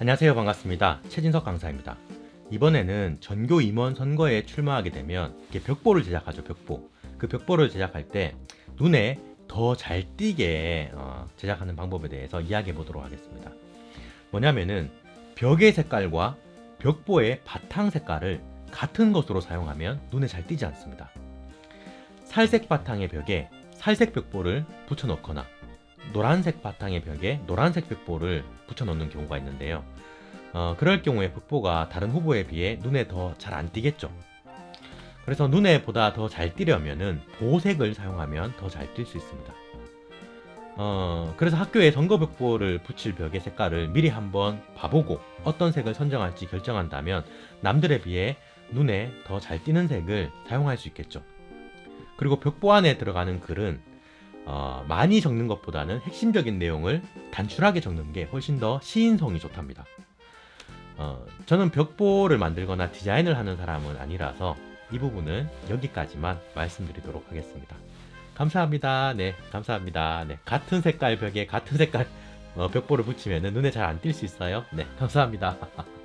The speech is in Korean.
안녕하세요. 반갑습니다. 최진석 강사입니다. 이번에는 전교 임원 선거에 출마하게 되면 이렇게 벽보를 제작하죠. 벽보. 그 벽보를 제작할 때 눈에 더 잘 띄게 어, 제작하는 방법에 대해서 이야기해 보도록 하겠습니다. 뭐냐면은 벽의 색깔과 벽보의 바탕 색깔을 같은 것으로 사용하면 눈에 잘 띄지 않습니다. 살색 바탕의 벽에 살색 벽보를 붙여 놓거나 노란색 바탕의 벽에 노란색 벽보를 붙여 놓는 경우가 있는데요. 어, 그럴 경우에 벽보가 다른 후보에 비해 눈에 더 잘 안 띄겠죠. 그래서 눈에 보다 더 잘 띄려면은 보색을 사용하면 더 잘 띌 수 있습니다. 어, 그래서 학교에 선거벽보를 붙일 벽의 색깔을 미리 한번 봐보고 어떤 색을 선정할지 결정한다면 남들에 비해 눈에 더 잘 띄는 색을 사용할 수 있겠죠. 그리고 벽보 안에 들어가는 글은 어, 많이 적는 것보다는 핵심적인 내용을 단출하게 적는 게 훨씬 더 시인성이 좋답니다. 어, 저는 벽보를 만들거나 디자인을 하는 사람은 아니라서 이 부분은 여기까지만 말씀드리도록 하겠습니다. 감사합니다. 네, 감사합니다. 네, 같은 색깔 벽에 같은 색깔 어, 벽보를 붙이면 눈에 잘 안 띌 수 있어요. 네, 감사합니다.